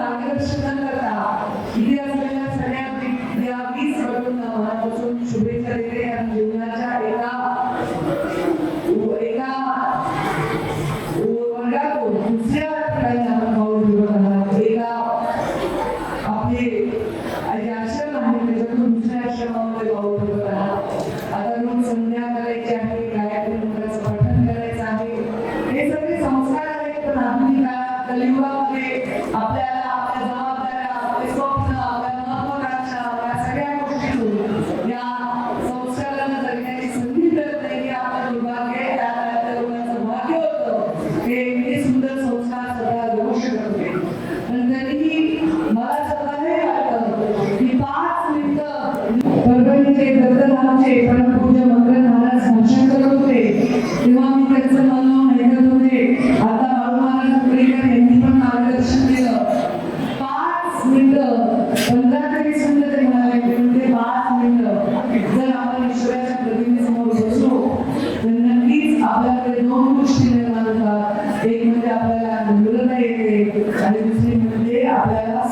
मार्गदर्शनाकरता इथे असलेल्या सगळ्या वीस पटूंना मनापासून शुभेच्छा देते आणि जीवनाच्या एका एका दुसऱ्या ठिकाणी आपण पाऊल फिरत आहात. एका आपले जे आश्रम आहे त्याच्यातून दुसऱ्या आश्रमामध्ये पाऊल फिरत आहात. आता लोक संध्या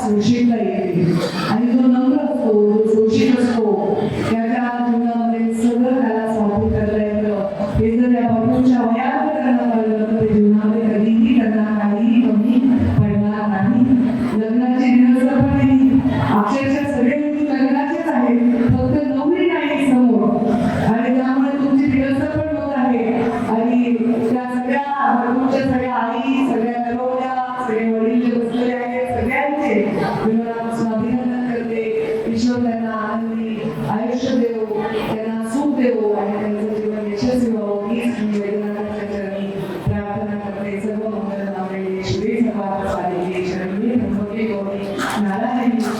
सोशेटला येते आणि जो नम्र असतो जो सोशेट असतो त्याच्या जीवनामध्ये सगळं त्याला साध्य करता येतं. हे जर या बापूंच्या वयात त्यांना कळलं तर ते जीवनामध्ये कधीही त्यांना काहीही कमी पडणार नाही. लग्नाचे दिवस पण अक्षरशः